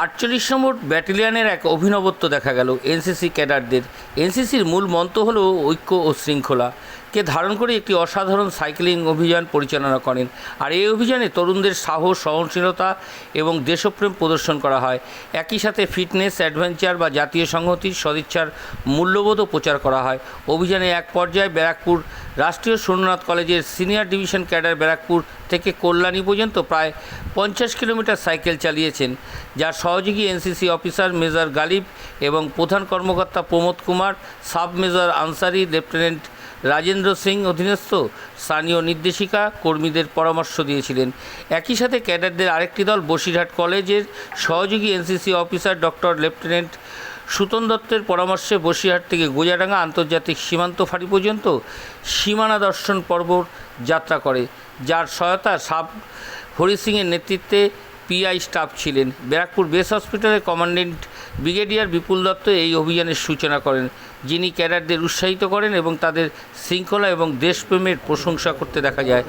আটচল্লিশ নম্বর ব্যাটালিয়নের এক অভিনবত্ব দেখা গেল এনসিসি ক্যাডারদের। এনসিসির মূল মন্ত্র হল ঐক্য ও শৃঙ্খলা। কে ধারণ করে একটি অসাধারণ সাইক্লিং অভিযান পরিচালনা করেন। আর এই অভিযানে তরুণদের সাহস, সহনশীলতা এবং দেশপ্রেম প্রদর্শন করা হয়। একই সাথে ফিটনেস, অ্যাডভেঞ্চার বা জাতীয় সংহতির সদিচ্ছার মূল্যবোধও প্রচার করা হয়। অভিযানে এক পর্যায়ে ব্যারাকপুর রাষ্ট্রীয় সোমনাথ কলেজের সিনিয়র ডিভিশন ক্যাডার ব্যারাকপুর থেকে কল্যাণী পর্যন্ত প্রায় পঞ্চাশ কিলোমিটার সাইকেল চালিয়েছেন, যার সহযোগী এনসিসি অফিসার মেজর গালিব এবং প্রধান কর্মকর্তা Pramod Kumar, sub major Ansari lieutenant Rajendra Singh অধীনস্থ স্থানীয় নির্দেশিকা কর্মীদের পরামর্শ দিয়েছিলেন। একই সাথে ক্যাডারদের আরেকটি দল বসিরহাট কলেজের সহযোগী NCC officer doctor lieutenant Sutan দত্তের পরামর্শে বসিরহাট থেকে গোজাডাঙ্গা আন্তর্জাতিক সীমান্ত ফাঁড়ি পর্যন্ত সীমানা দর্শন পর্ব যাত্রা করে, যার সহায়তা সাব হরি সিংয়ের নেতৃত্বে পিআই স্টাফ ছিলেন। ব্যারাকপুর বেস হসপিটালের কমান্ডেন্ট ব্রিগেডিয়ার বিপুল দত্ত এই অভিযানের সূচনা করেন, যিনি ক্যাডারদের উৎসাহিত করেন এবং তাদের শৃঙ্খলা এবং দেশপ্রেমের প্রশংসা করতে দেখা যায়।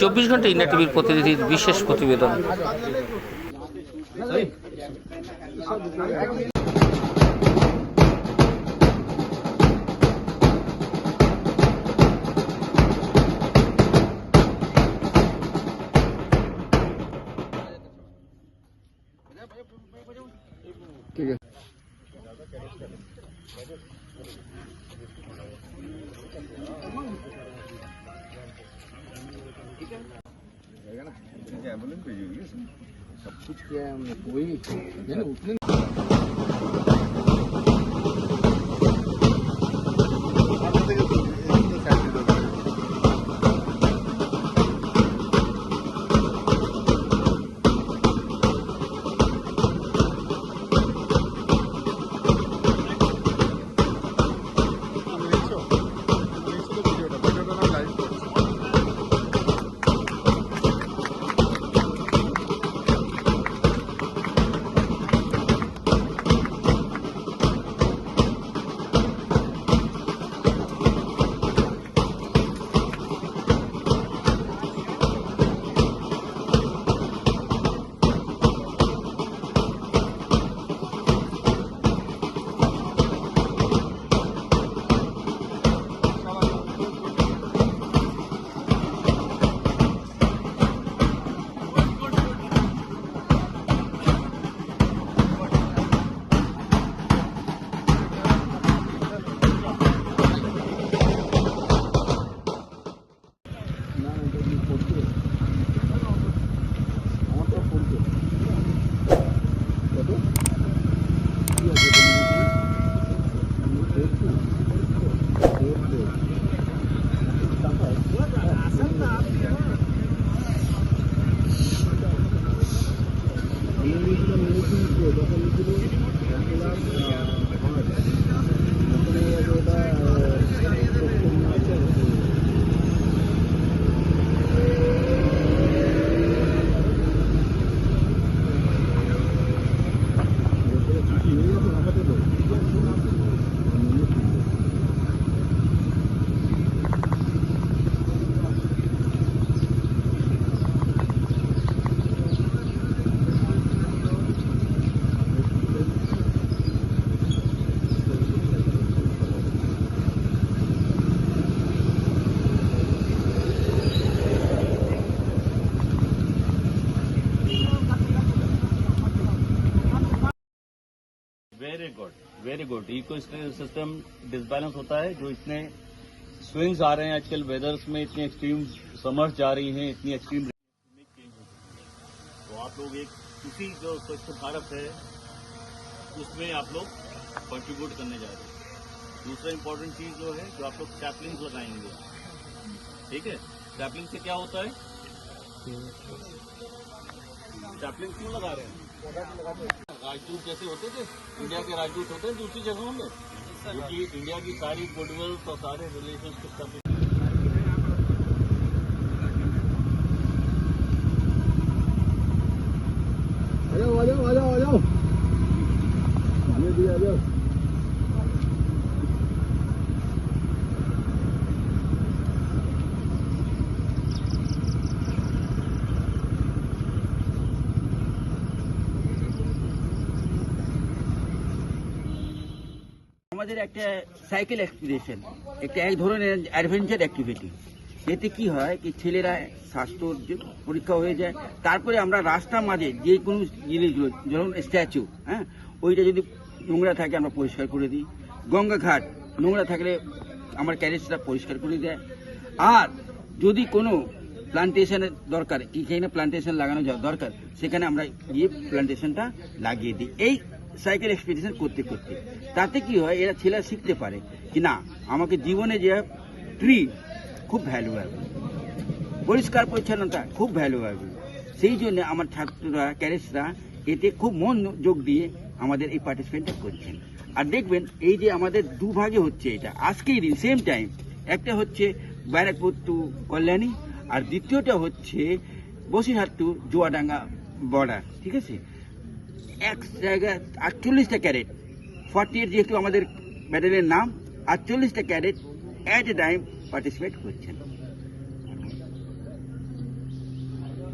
চব্বিশ ঘণ্টা ইন্ডিয়া টিভির প্রতিনিধির বিশেষ প্রতিবেদন। 这个呢，人家不能够有医生，十七天不会，人家不能。very good very good. Ecosystem disbalance होता है जो इतने स्विंग्स आ रहे हैं आजकल वेदर्स में इतनी एक्सट्रीम समर्स जा रही हैं इतनी एक्सट्रीम तो आप लोग एक किसी जो स्वच्छ भारत है उसमें आप लोग कंट्रीब्यूट करने जा रहे हैं। दूसरा इम्पोर्टेंट चीज़ जो है जो आप लोग सैपलिंग्स लगाएँगे। ठीक है? सैपलिंग से क्या होता है? सैपलिंग क्यों लगा रहे हैं? राजदूत जैसे होते थे? इंडिया के राजदूत होते हैं दूसरी जगहों में? क्योंकि इंडिया की सारी गुडविल और सारे रिलेशन सब आ जाओ आ जाओ आ जाओ आ जाओ। আমাদের একটা সাইকেল এক্সপিডিশন একটা এক ধরনের অ্যাডভেঞ্চার অ্যাক্টিভিটি। এতে কি হয় কি ছেলেরা স্বাস্থ্য পরীক্ষা হয়ে যায়। তারপরে আমরা রাস্তার মাঝে যে কোনো জিনিসগুলো যেমন স্ট্যাচু হ্যাঁ? ওইটা যদি নোংরা থাকে আমরা পরিষ্কার করে দিই। গঙ্গা ঘাট নোংরা থাকলে আমার ক্যারেজটা পরিষ্কার করে দেয়। আর যদি কোনো প্লান্টেশনের দরকার এখানে প্লান্টেশন লাগানো দরকার, সেখানে আমরা গিয়ে প্লান্টেশনটা লাগিয়ে দিই। এই সাইকেল এক্সপিডিশন করতে করতে। তাতে কি হয়, এরা ছেলেরা শিখতে পারে কি না, আমাকে জীবনে যে ট্রি খুব ভ্যালুয়েবল পরিষ্কার, পরিচ্ছন্নতা খুব ভ্যালুয়েবল সেই জন্য আমার ছাত্ররা ক্যারেটসরা এতে খুব মন যোগ দিয়ে আমাদের এই পার্টিসিপেন্টটা করছেন। আর দেখবেন, এই যে আমাদের দুভাগে হচ্ছে এটা। আজকেই দিন সেম টাইম একটা হচ্ছে ব্যারাকপুর টু কল্যাণী, আর দ্বিতীয়টা হচ্ছে বসিরহাট টু জোয়াডাঙ্গা বর্ডার ঠিক আছে? এক জায়গায় আটচল্লিশটা ক্যারেট। ফর্টি এইট যেহেতু আমাদের ব্যাটালিয়নের নাম আটচল্লিশটা cadet at a time participate করছেন।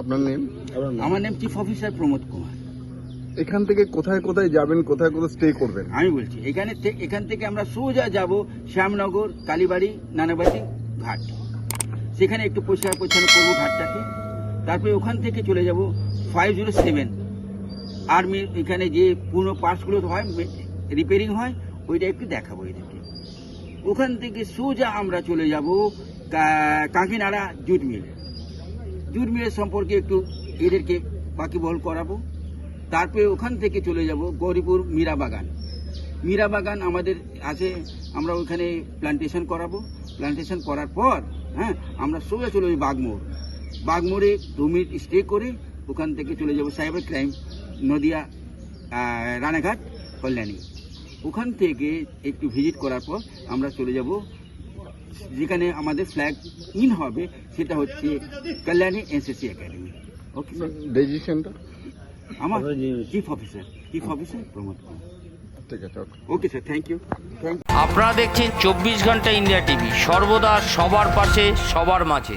আপনার নেম? আমার নাম চিফ অফিসার প্রমোদ কুমার। এখান থেকে কোথায় কোথায় যাবেন কোথায় কোথায় স্টে করবেন? আমি বলছি এখানে এখান থেকে আমরা সোজা যাব শ্যামনগর কালীবাড়ি নানাবাড়ি ঘাট। সেখানে একটু পরিষ্কার পরিচ্ছন্ন করব ঘাটটাকে। তারপরে ওখান থেকে চলে যাব ফাইভ জিরো সেভেন আর্মির এখানে যে পুরনো পার্টসগুলো হয় রিপেয়ারিং হয়, ওইটা একটু দেখাবো এদেরকে। ওখান থেকে সোজা আমরা চলে যাব কাকিনাড়া জুট মিলে। জুট মিলের সম্পর্কে একটু এদেরকে বাকিবহল করাবো। তারপরে ওখান থেকে চলে যাব গৌরীপুর মীরা বাগান। মীরা বাগান আমাদের আছে, আমরা ওখানে প্লান্টেশন করাবো। প্লান্টেশন করার পর হ্যাঁ আমরা সোজা চলে যাব বাগমোড় বাগমোড়ে দু স্টে করে ওখান থেকে চলে যাব সাইবার ক্রাইম নদিয়া রানাঘাট কল্যাণী। ওখান থেকে একটু ভিজিট করার পর আমরা চলে যাব। যেখানে আমাদের ফ্ল্যাগ ইন হবে সেটা হচ্ছে Kalyani NCC academy. Okay sir রেজিস্ট্রেশনটা আমার chief officer chief officer Pramod Kumar. Okay okay sir thank you আপনারা দেখছেন চব্বিশ ঘণ্টা ইন্ডিয়া টিভি সর্বদা সবার পাশে সবার মাঝে।